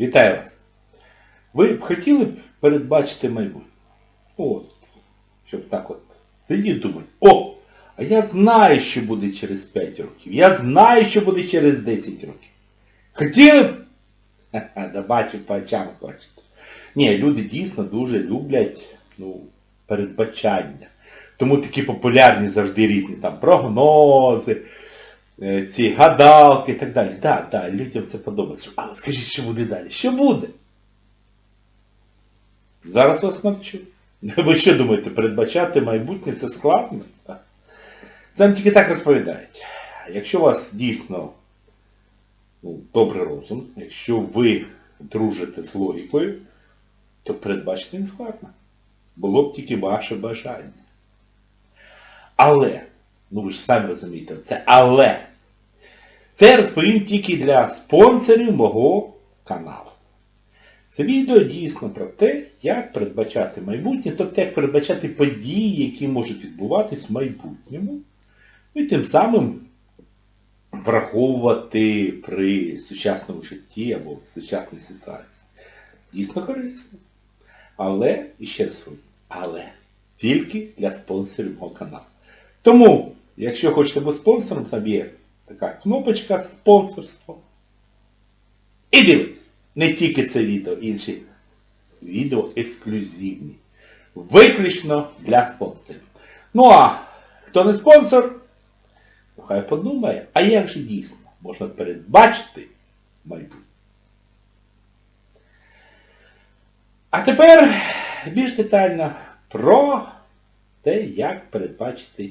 Вітаю вас. Ви б хотіли б передбачити майбутнє? От, щоб так от сидіти і думати, о, а я знаю, що буде через 5 років. Я знаю, що буде через 10 років. Хотіли б? Да бачу по очам хочете. Ні, люди дійсно дуже люблять ну, передбачання. Тому такі популярні завжди різні там прогнози, ці гадалки і так далі. Так, так, людям це подобається. Але скажіть, що буде далі? Що буде? Зараз вас навчу. Ви що думаєте, передбачати майбутнє це складно? Це вам тільки так розповідають. Якщо у вас дійсно ну, добрий розум, якщо ви дружите з логікою, то передбачити не складно. Було б тільки ваше бажання. Але, ну ви ж самі розумієте, це але. Це я розповім тільки для спонсорів мого каналу. Це відео дійсно про те, як передбачати майбутнє, тобто як передбачати події, які можуть відбуватись в майбутньому, і тим самим враховувати при сучасному житті або в сучасній ситуації. Дійсно корисно. Але, і ще раз але тільки для спонсорів мого каналу. Тому, якщо хочете бути спонсором, там є така кнопочка спонсорство. І дивіться, не тільки це відео, інші відео ексклюзивні. Виключно для спонсорів. Ну а хто не спонсор, то хай подумає, а як же дійсно можна передбачити майбутнє. А тепер більш детально про те, як передбачити